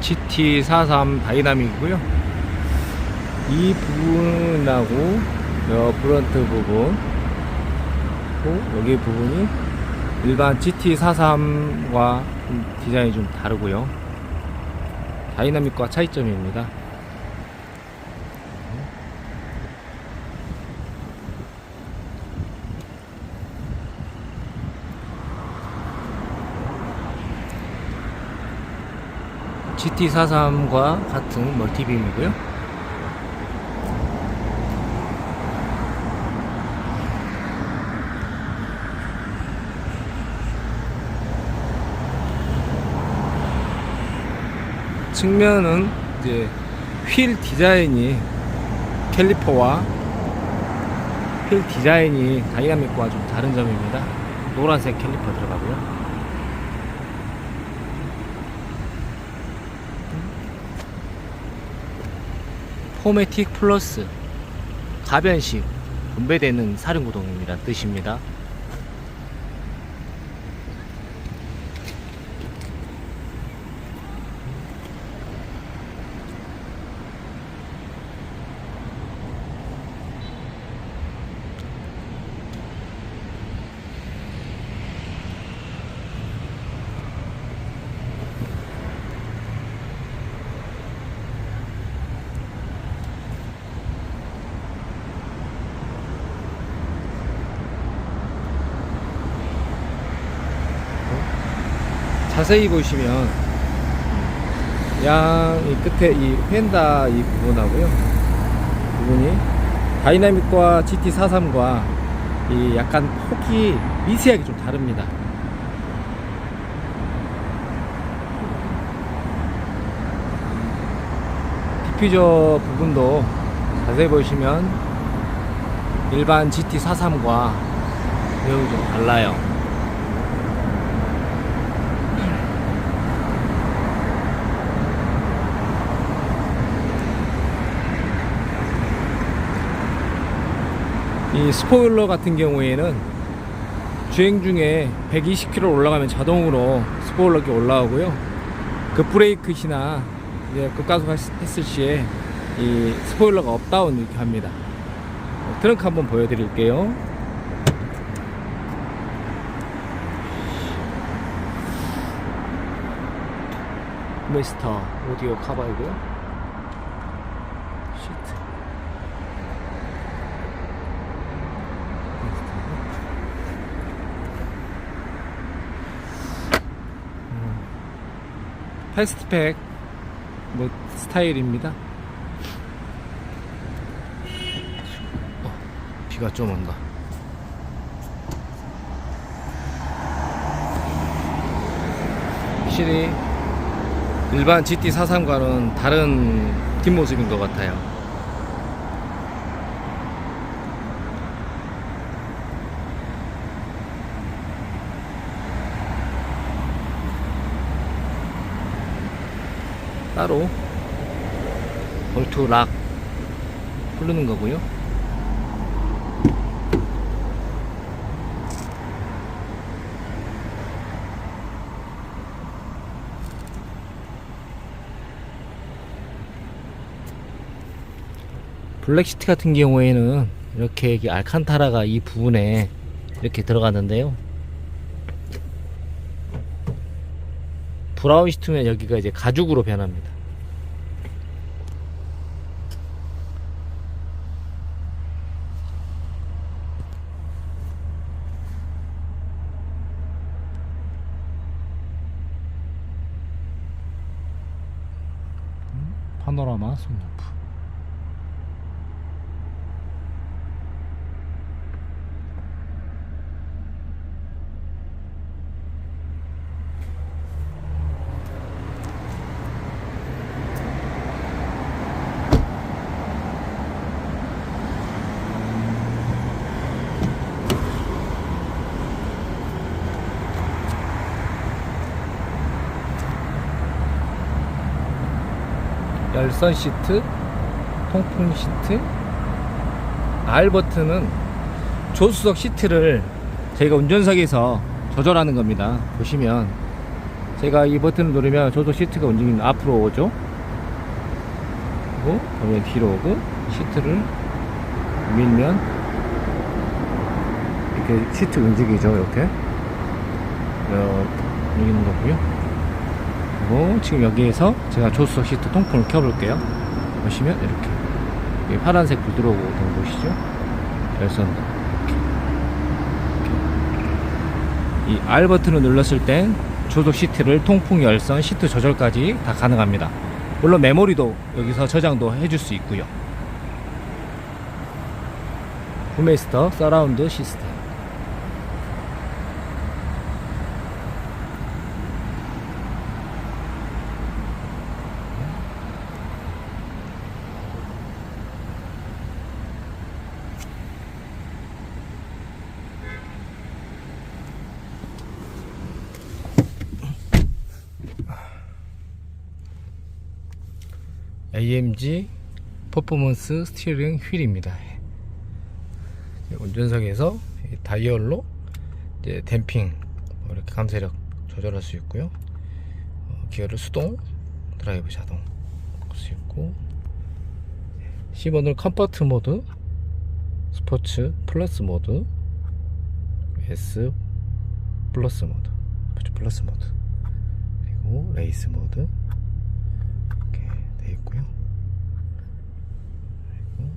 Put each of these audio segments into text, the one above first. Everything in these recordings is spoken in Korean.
GT43 다이나믹이고요. 이 부분하고 여 프런트 부분 또 여기 부분이 일반 GT43과 디자인이 좀 다르고요. 다이나믹과 차이점입니다. GT43과 같은 멀티빔이고요. 측면은 이제 휠 디자인이 캘리퍼와 휠 디자인이 다이나믹과 좀 다른 점입니다. 노란색 캘리퍼 들어가고요. 포매틱 플러스 가변식 분배되는 사륜구동입니다. 뜻입니다 자세히 보시면 양 이 끝에 이 펜다 이 부분하고요. 부분이 다이나믹과 GT43과 이 약간 폭이 미세하게 좀 다릅니다. 디퓨저 부분도 자세히 보시면 일반 GT43과 매우 좀 달라요 이 스포일러 같은 경우에는 주행 중에 120km 올라가면 자동으로 스포일러가 올라오고요. 그 브레이크 시나 이제 급가속 했을 시에 이 스포일러가 업다운 이렇게 합니다. 어, 트렁크 한번 보여드릴게요. 메스터 오디오 카바이고요. 시트. 패스트팩 뭐 스타일입니다. 어, 비가 좀 온다. 확실히 일반 GT43과는 다른 뒷모습인 것 같아요. 따로 볼트 락 부르는 거고요. 블랙시트 같은 경우에는 이렇게 알칸타라가 이 부분에 이렇게 들어갔는데요. 브라운 시트면 여기가 이제 가죽으로 변합니다. 음, 파노라마 손잡 열선 시트, 통풍 시트, R 버튼은 조수석 시트를 저희가 운전석에서 조절하는 겁니다. 보시면 제가 이 버튼을 누르면 저도 시트가 움직이면 앞으로 오죠. 그리고 그러면 뒤로 오고 시트를 밀면 이렇게 시트 움직이죠. 이렇게 어, 움직이는 거고요. 그리고 지금 여기에서 제가 조수석 시트 통풍을 켜볼게요. 보시면 이렇게 여기 파란색 불 들어오고 있는 거 보시죠? 열선도 이 R 버튼을 눌렀을 땐 조속 시트를 통풍 열선 시트 조절까지 다 가능합니다. 물론 메모리도 여기서 저장도 해줄 수 있고요. 후메스터 서라운드 시스템 AMG 퍼포먼스 스티어링 휠입니다. 운전석에서 이 다이얼로 이제 댐핑 뭐 이렇게 감쇄력 조절할 수 있고요. 어, 기어를 수동, 드라이브 자동 할 수 있고 10번을 컴포트 모드, 스포츠 플러스 모드, S 플러스 모드, 스포츠 플러스 모드 그리고 레이스 모드 이렇게 되어 있고요. 그리고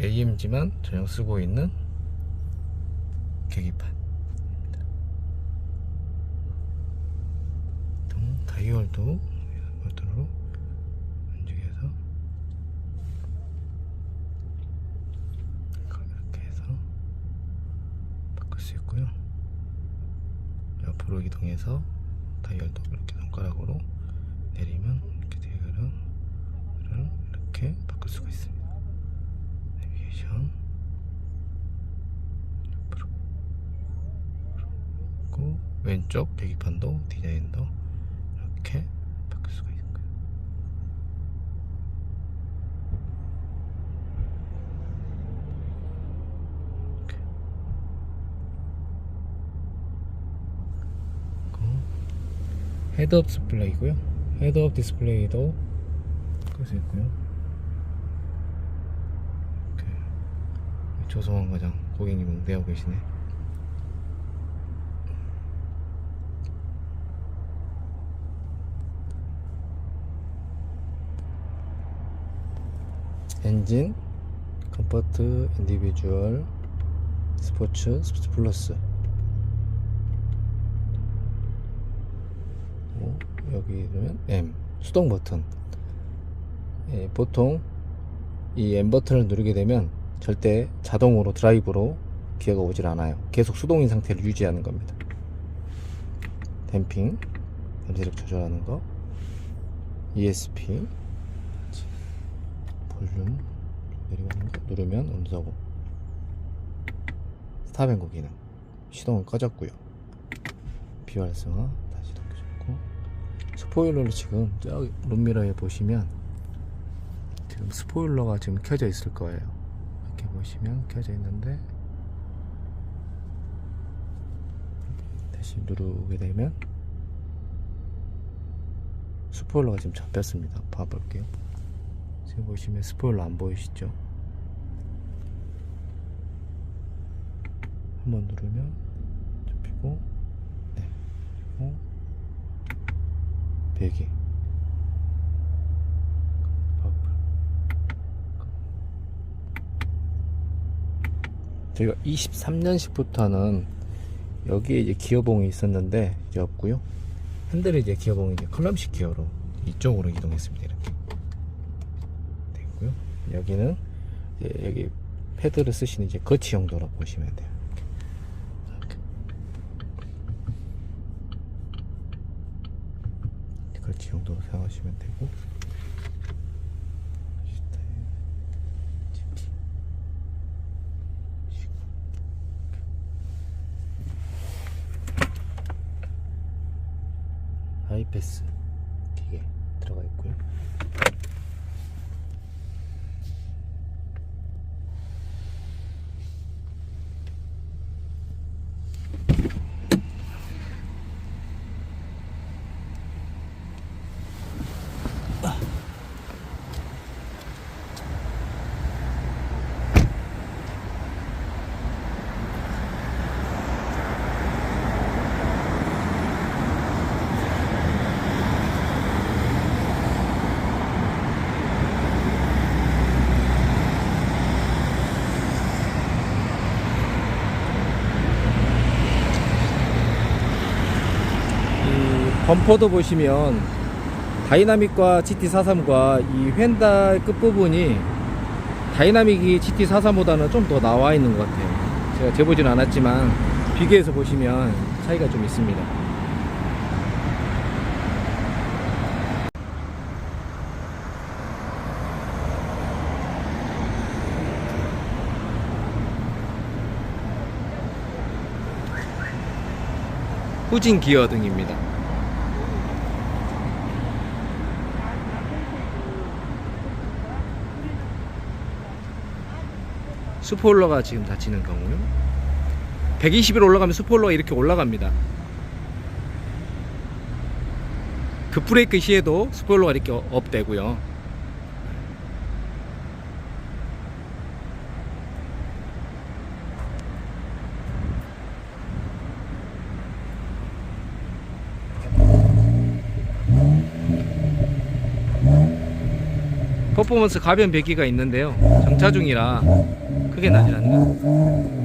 AMG만 전용 쓰고 있는. 등 다이얼도 이런 것들로 움직여서 이렇게 해서 바꿀 수 있고요. 옆으로 이동해서 다이얼도 이렇게 손가락으로 내리면 이렇게 대결을 이렇게 바꿀 수가 있습니다. 내비게이션 옆으로 그리고 왼쪽 계기판도 디자인도 이렇게 바꿀 수가 있고요. 이렇게. 그리고 헤드업 디스플레이고요. 헤드업 디스플레이도 바꿀 수 있고요. 이렇게 조성원 과장 고객님 응대하고 계시네. 엔진, 컴포트, 인디비주얼, 스포츠, 스포츠 플러스. 어, 여기 누르면 M 수동 버튼. 예, 보통 이 M 버튼을 누르게 되면 절대 자동으로 드라이브로 기어가 오질 않아요. 계속 수동인 상태를 유지하는 겁니다. 댐핑, 잠재력 조절하는 거, ESP, 볼륨 거 누르면 온도하고 스탑앤고 기능 시동은 꺼졌고요. 비활성화 다시 넘겨졌고 스포일러를 지금 저기 룸미러에 보시면 지금 스포일러가 지금 켜져 있을 거예요. 이렇게 보시면 켜져 있는데 다시 누르게 되면 스포일러가 지금 잡혔습니다. 봐볼게요. 지금 보시면 스포일러 안 보이시죠? 한번 누르면 잡히고 네 그리고 배기 버블. 저희가 23년식부터는 여기에 이제 기어봉이 있었는데 이제 없고요. 핸들이 이제 기어봉이 이제 클럼식 기어로 이쪽으로 이동했습니다 이렇게 여기는 이제 여기 패드를 쓰시는 이제 거치 용도로 보시면 돼요 이렇게. 거치 용도로 사용하시면 되고 하이패스 기계 들어가 있고요. 범퍼도 보시면 다이나믹과 GT43과 이 휀달 끝부분이 다이나믹이 GT43보다는 좀 더 나와 있는 것 같아요. 제가 재보진 않았지만 비교해서 보시면 차이가 좀 있습니다. 후진 기어 등입니다. 스포일러가 지금 닫히는 경우요. 120일 올라가면 스포일러가 이렇게 올라갑니다. 급브레이크 시에도 스포일러가 이렇게 업되고요. 퍼포먼스 가변 배기가 있는데요. 정차 중이라 나지 않는.